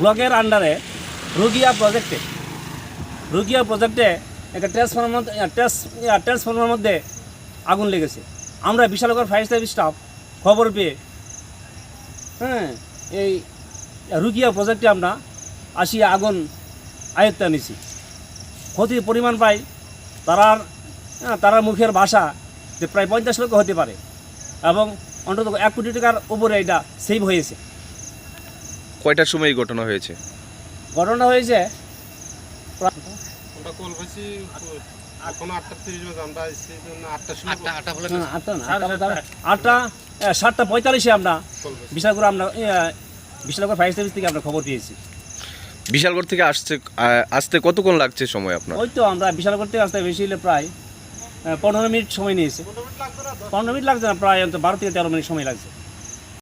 ব্লকের আন্ডারে রুগিয়া প্রজেক্টে রুগিয়া প্রজেক্টে একটা ট্রান্সফর্মার ট্রান্সফর্মার মধ্যে আগুন লেগেছে। আমরা বিশালগড় ফায়ার সার্ভিস স্টাফ খবর পেয়ে হ্যাঁ এই রুকিয়া প্রজেক্টে আমরা আসি আগুন আয়ত্তে নিছি ক্ষতির পরিমাণ পাই তারার হ্যাঁ, তারার মুখের ভাষা যে প্রায় পঞ্চাশ লক্ষ হতে পারে এবং অন্তত এক কোটি টাকার উপরে এটা সেভ হয়েছে। কয়টার সময় এই ঘটনা হয়েছে? ঘটনা হয়েছে আটটা আটটা এ, সাতটা পঁয়তাল্লিশে আমরা বিশাল করে আমরা এ, বিশাল ফায়ার সার্ভিস থেকে আমরা খবর পেয়েছি। বিশালগড় থেকে আসছে আসতে কতক্ষণ লাগছে সময় আপনার? ওই তো আমরা বিশালগড় থেকে আসতে বেশি হলে প্রায় পনেরো মিনিট সময় নিয়েছে। পনেরো মিনিট লাগছে না প্রায় অন্তত বারো থেকে তেরো মিনিট সময় লাগছে।